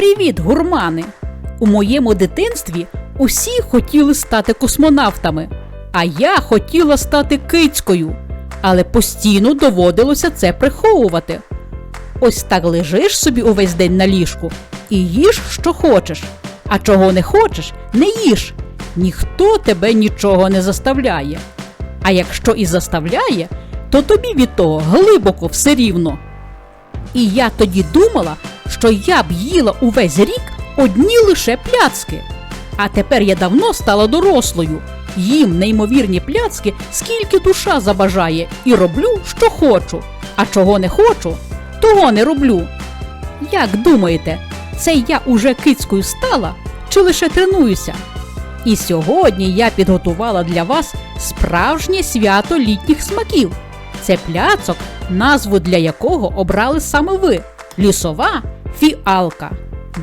Привіт, гурмани! У моєму дитинстві усі хотіли стати космонавтами, а я хотіла стати кицькою, але постійно доводилося це приховувати. Ось так лежиш собі увесь день на ліжку і їж, що хочеш, а чого не хочеш, не їж. Ніхто тебе нічого не заставляє. А якщо і заставляє, то тобі від того глибоко все рівно. І я тоді думала, що я б їла увесь рік одні лише пляцки. А тепер я давно стала дорослою, їм неймовірні пляцки, скільки душа забажає, і роблю, що хочу. А чого не хочу, того не роблю. Як думаєте, це я уже кицькою стала чи лише тренуюся? І сьогодні я підготувала для вас справжнє свято літніх смаків. Це пляцок, назву для якого обрали саме ви лісова фіалка.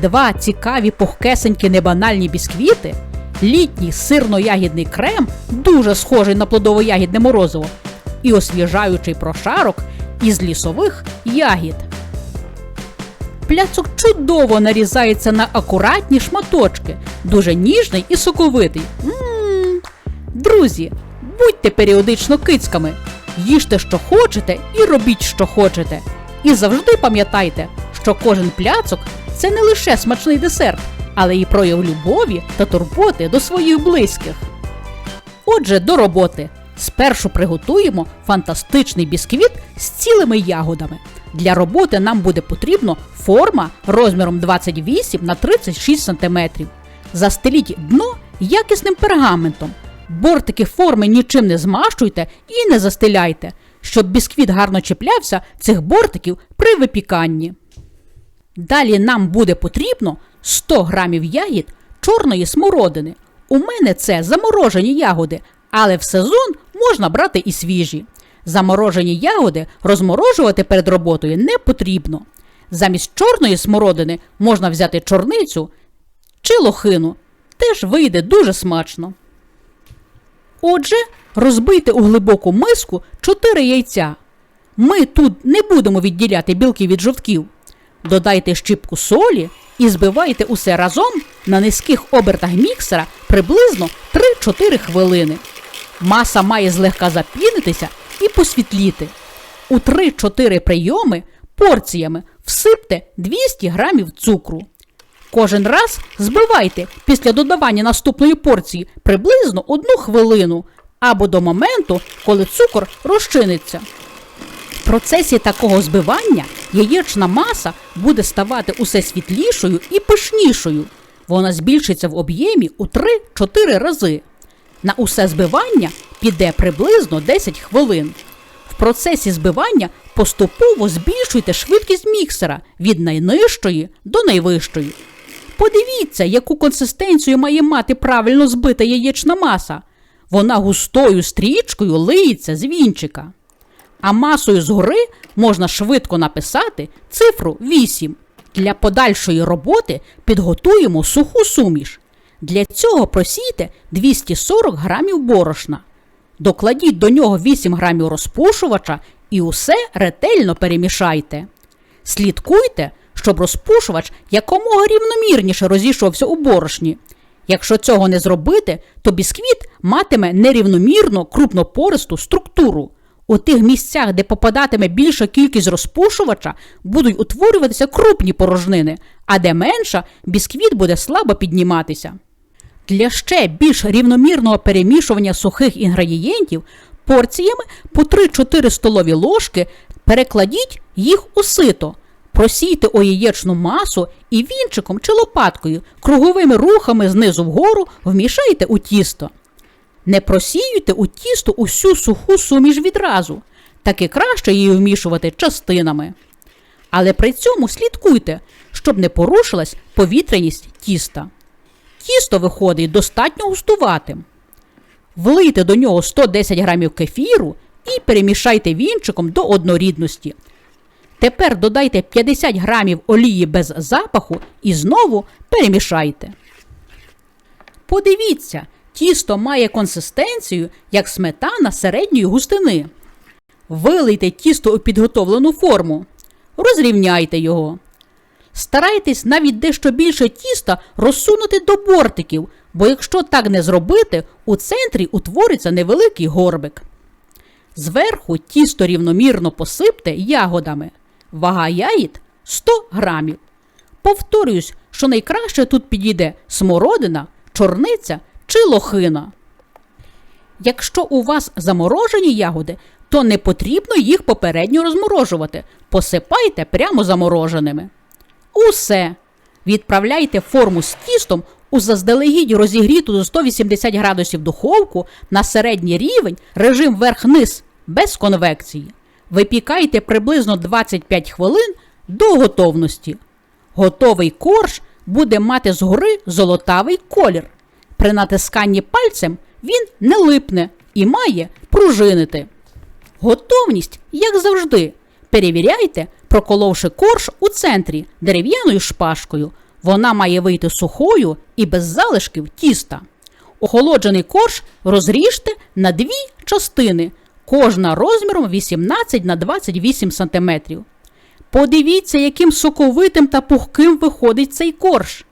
Два цікаві пухкесенькі небанальні бісквіти, літній сирно-ягідний крем, дуже схожий на плодово-ягідне морозиво, і освіжаючий прошарок із лісових ягід. Пляцок чудово нарізається на акуратні шматочки, дуже ніжний і соковитий. М-м-м. Друзі, будьте періодично кицьками, їжте, що хочете, і робіть, що хочете. І завжди пам'ятайте, що кожен пляцок це не лише смачний десерт, але й прояв любові та турботи до своїх близьких. Отже, до роботи. Спершу приготуємо фантастичний бісквіт з цілими ягодами. Для роботи нам буде потрібно форма розміром 28 на 36 см. Застеліть дно якісним пергаментом. Бортики форми нічим не змащуйте і не застеляйте, щоб бісквіт гарно чіплявся цих бортиків при випіканні. Далі нам буде потрібно 100 грамів ягід чорної смородини. У мене це заморожені ягоди, але в сезон можна брати і свіжі. Заморожені ягоди розморожувати перед роботою не потрібно. Замість чорної смородини можна взяти чорницю чи лохину. Теж вийде дуже смачно. Отже, розбийте у глибоку миску 4 яйця. Ми тут не будемо відділяти білки від жовтків. Додайте щіпку солі і збивайте усе разом на низьких обертах міксера приблизно 3-4 хвилини. Маса має злегка запінитися і посвітліти. У 3-4 прийоми порціями всипте 200 грамів цукру. Кожен раз збивайте після додавання наступної порції приблизно 1 хвилину або до моменту, коли цукор розчиниться. Процесі такого збивання яєчна маса буде ставати усе світлішою і пишнішою. Вона збільшиться в об'ємі у 3-4 рази. На усе збивання піде приблизно 10 хвилин. В процесі збивання поступово збільшуйте швидкість міксера від найнижчої до найвищої. Подивіться, яку консистенцію має мати правильно збита яєчна маса. Вона густою стрічкою лиється з вінчика. А масою згори можна швидко написати цифру 8. Для подальшої роботи підготуємо суху суміш. Для цього просійте 240 грамів борошна. Докладіть до нього 8 грамів розпушувача і усе ретельно перемішайте. Слідкуйте, щоб розпушувач якомога рівномірніше розійшовся у борошні. Якщо цього не зробити, то бісквіт матиме нерівномірно крупнопористу структуру. У тих місцях, де попадатиме більша кількість розпушувача, будуть утворюватися крупні порожнини, а де менша, бісквіт буде слабо підніматися. Для ще більш рівномірного перемішування сухих інгредієнтів порціями по 3-4 столові ложки перекладіть їх у сито. Просійте у яєчну масу і вінчиком чи лопаткою круговими рухами знизу вгору вмішайте у тісто. Не просіюйте у тісто усю суху суміш відразу, таки краще її вмішувати частинами. Але при цьому слідкуйте, щоб не порушилась повітряність тіста. Тісто виходить достатньо густуватим. Влийте до нього 110 грамів кефіру і перемішайте вінчиком до однорідності. Тепер додайте 50 грамів олії без запаху і знову перемішайте. Подивіться, тісто має консистенцію як сметана середньої густини. Вилийте тісто у підготовлену форму. Розрівняйте його. Старайтесь навіть дещо більше тіста розсунути до бортиків, бо якщо так не зробити, у центрі утвориться невеликий горбик. Зверху тісто рівномірно посипте ягодами. Вага яїд 100 грамів. Повторююсь, що найкраще тут підійде смородина, чорниця чи лохина. Якщо у вас заморожені ягоди, то не потрібно їх попередньо розморожувати. Посипайте прямо замороженими. Усе. Відправляйте форму з тістом у заздалегідь розігріту до 180 градусів духовку на середній рівень режим верх-низ без конвекції. Випікайте приблизно 25 хвилин до готовності. Готовий корж буде мати згори золотавий колір. При натисканні пальцем він не липне і має пружинити. Готовність, як завжди. Перевіряйте, проколовши корж у центрі дерев'яною шпажкою. Вона має вийти сухою і без залишків тіста. Охолоджений корж розріжте на дві частини, кожна розміром 18 на 28 см. Подивіться, яким соковитим та пухким виходить цей корж.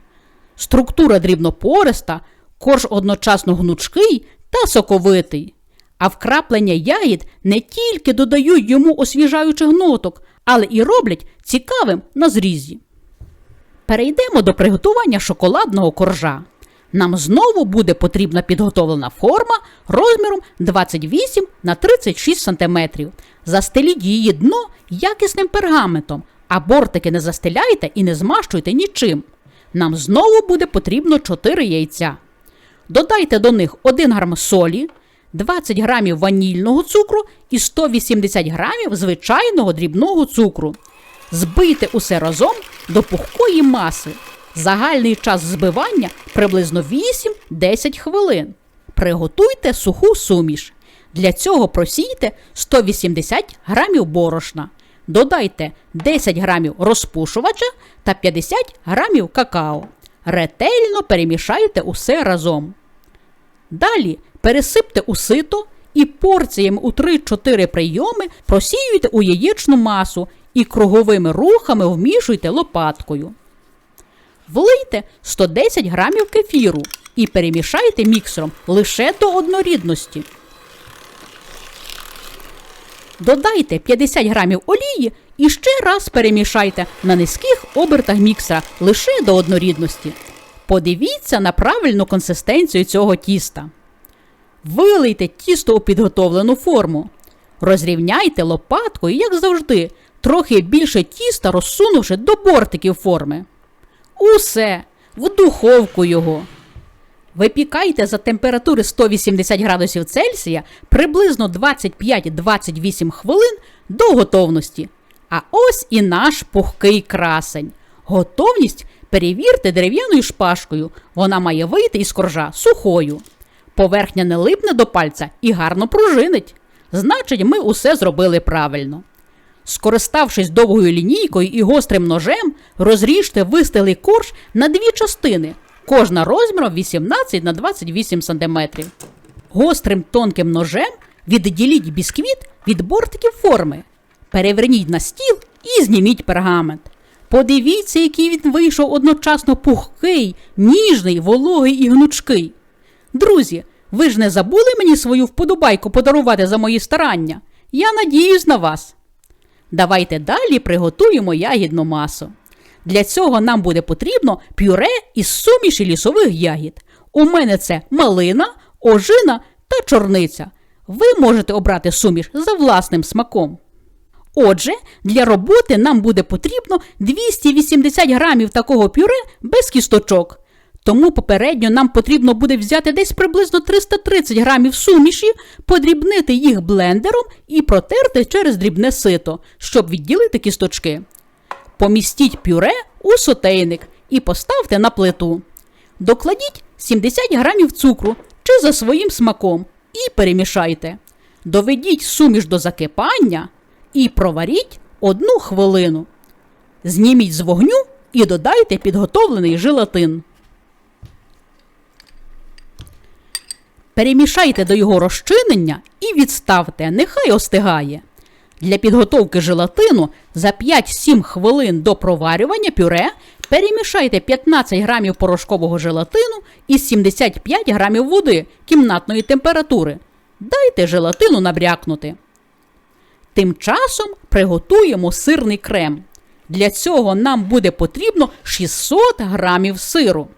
Структура дрібнопориста, корж одночасно гнучкий та соковитий. А вкраплення ягід не тільки додають йому освіжаючих ноток, але і роблять цікавим на зрізі. Перейдемо до приготування шоколадного коржа. Нам знову буде потрібна підготовлена форма розміром 28 на 36 см. Застеліть її дно якісним пергаментом, а бортики не застеляйте і не змащуйте нічим. Нам знову буде потрібно 4 яйця. Додайте до них 1 грам солі, 20 грамів ванільного цукру і 180 грамів звичайного дрібного цукру. Збийте усе разом до пухкої маси. Загальний час збивання приблизно 8-10 хвилин. Приготуйте суху суміш. Для цього просійте 180 грамів борошна. Додайте 10 грамів розпушувача та 50 грамів какао. Ретельно перемішайте усе разом. Далі пересипте у сито і порціями у 3-4 прийоми просіюйте у яєчну масу і круговими рухами вмішуйте лопаткою. Влийте 110 грамів кефіру і перемішайте міксером лише до однорідності. Додайте 50 грамів олії і ще раз перемішайте на низьких обертах міксера лише до однорідності. Подивіться на правильну консистенцію цього тіста. Вилийте тісто у підготовлену форму. Розрівняйте лопаткою, як завжди, трохи більше тіста розсунувши до бортиків форми. Усе в духовку його. Випікайте за температури 180 градусів Цельсія приблизно 25-28 хвилин до готовності. А ось і наш пухкий красень. Готовність перевірте дерев'яною шпажкою. Вона має вийти із коржа сухою. Поверхня не липне до пальця і гарно пружинить. Значить, ми усе зробили правильно. Скориставшись довгою лінійкою і гострим ножем, розріжте вистилий корж на дві частини, кожна розміром 18 на 28 см. Гострим тонким ножем відділіть бісквіт від бортиків форми. Переверніть на стіл і зніміть пергамент. Подивіться, який він вийшов одночасно пухкий, ніжний, вологий і гнучкий. Друзі, ви ж не забули мені свою вподобайку подарувати за мої старання? Я надіюсь на вас. Давайте далі приготуємо ягідну масу. Для цього нам буде потрібно пюре із суміші лісових ягід. У мене це малина, ожина та чорниця. Ви можете обрати суміш за власним смаком. Отже, для роботи нам буде потрібно 280 грамів такого пюре без кісточок. Тому попередньо нам потрібно буде взяти десь приблизно 330 грамів суміші, подрібнити їх блендером і протерти через дрібне сито, щоб відділити кісточки. Помістіть пюре у сотейник і поставте на плиту. Докладіть 70 грамів цукру чи за своїм смаком і перемішайте. Доведіть суміш до закипання і проваріть одну хвилину. Зніміть з вогню і додайте підготовлений желатин. Перемішайте до його розчинення і відставте, нехай остигає. Для підготовки желатину за 5-7 хвилин до проварювання пюре перемішайте 15 грамів порошкового желатину і 75 грамів води кімнатної температури. Дайте желатину набрякнути. Тим часом приготуємо сирний крем. Для цього нам буде потрібно 600 грамів сиру.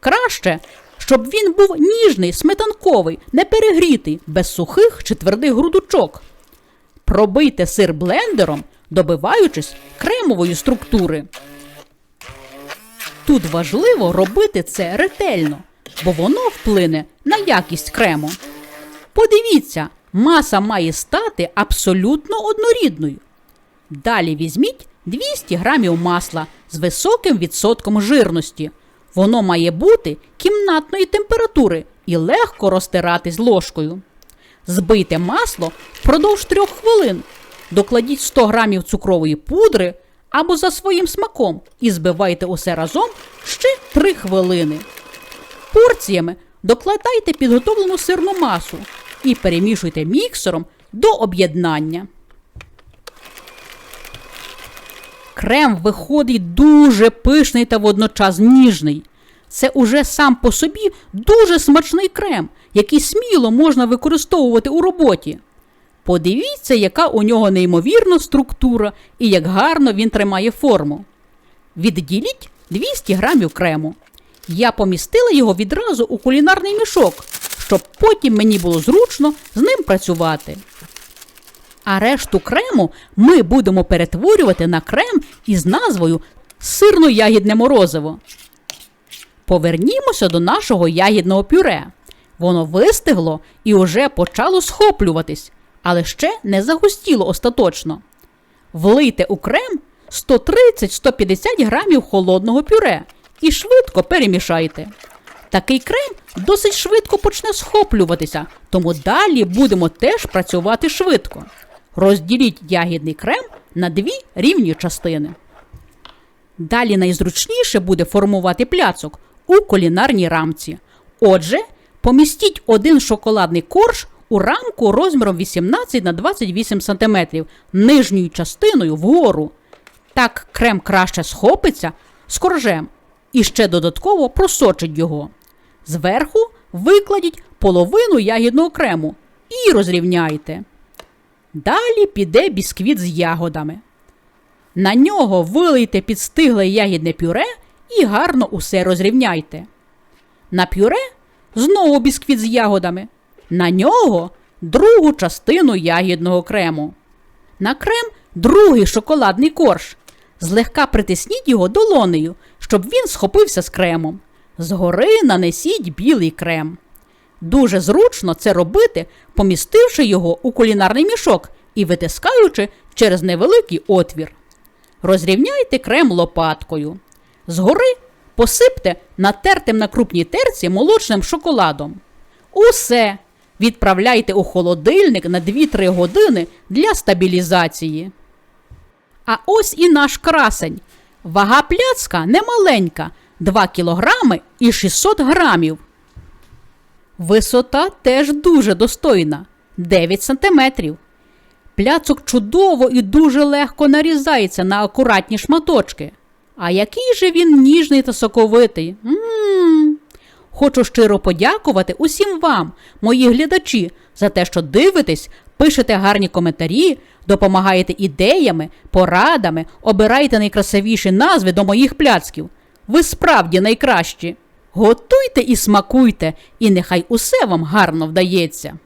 Краще, щоб він був ніжний, сметанковий, не перегрітий, без сухих чи твердих грудочок. Пробийте сир блендером, добиваючись кремової структури. Тут важливо робити це ретельно, бо воно вплине на якість крему. Подивіться, маса має стати абсолютно однорідною. Далі візьміть 200 грамів масла з високим відсотком жирності. Воно має бути кімнатної температури і легко розтиратись ложкою. Збийте масло впродовж 3 хвилин. Докладіть 100 грамів цукрової пудри або за своїм смаком і збивайте усе разом ще 3 хвилини. Порціями докладайте підготовлену сирну масу і перемішуйте міксером до об'єднання. Крем виходить дуже пишний та водночас ніжний. Це уже сам по собі дуже смачний крем, який сміло можна використовувати у роботі. Подивіться, яка у нього неймовірна структура і як гарно він тримає форму. Відділіть 200 грамів крему. Я помістила його відразу у кулінарний мішок, щоб потім мені було зручно з ним працювати. А решту крему ми будемо перетворювати на крем із назвою сирно-ягідне морозиво. Повернімося до нашого ягідного пюре. Воно вистигло і уже почало схоплюватись, але ще не загустіло остаточно. Влийте у крем 130-150 грамів холодного пюре і швидко перемішайте. Такий крем досить швидко почне схоплюватися, тому далі будемо теж працювати швидко. Розділіть ягідний крем на дві рівні частини. Далі найзручніше буде формувати пляцок у кулінарній рамці. Отже, помістіть один шоколадний корж у рамку розміром 18 на 28 см нижньою частиною вгору. Так крем краще схопиться з коржем і ще додатково просочить його. Зверху викладіть половину ягідного крему і розрівняйте. Далі піде бісквіт з ягодами. На нього вилийте підстигле ягідне пюре і гарно усе розрівняйте. На пюре знову бісквіт з ягодами. На нього другу частину ягідного крему. На крем другий шоколадний корж. Злегка притисніть його долонею, щоб він схопився з кремом. Згори нанесіть білий крем. Дуже зручно це робити, помістивши його у кулінарний мішок і витискаючи через невеликий отвір. Розрівняйте крем лопаткою. Згори посипте натертим на крупній терці молочним шоколадом. Усе відправляйте у холодильник на 2-3 години для стабілізації. А ось і наш красень. Вага пляцка немаленька 2 кілограми і 600 грамів. Висота теж дуже достойна 9 сантиметрів. Пляцок чудово і дуже легко нарізається на акуратні шматочки. А який же він ніжний та соковитий. М-м-м. Хочу щиро подякувати усім вам, мої глядачі, за те, що дивитесь, пишете гарні коментарі, допомагаєте ідеями, порадами, обираєте найкрасивіші назви до моїх пляцків. Ви справді найкращі. Готуйте і смакуйте, і нехай усе вам гарно вдається.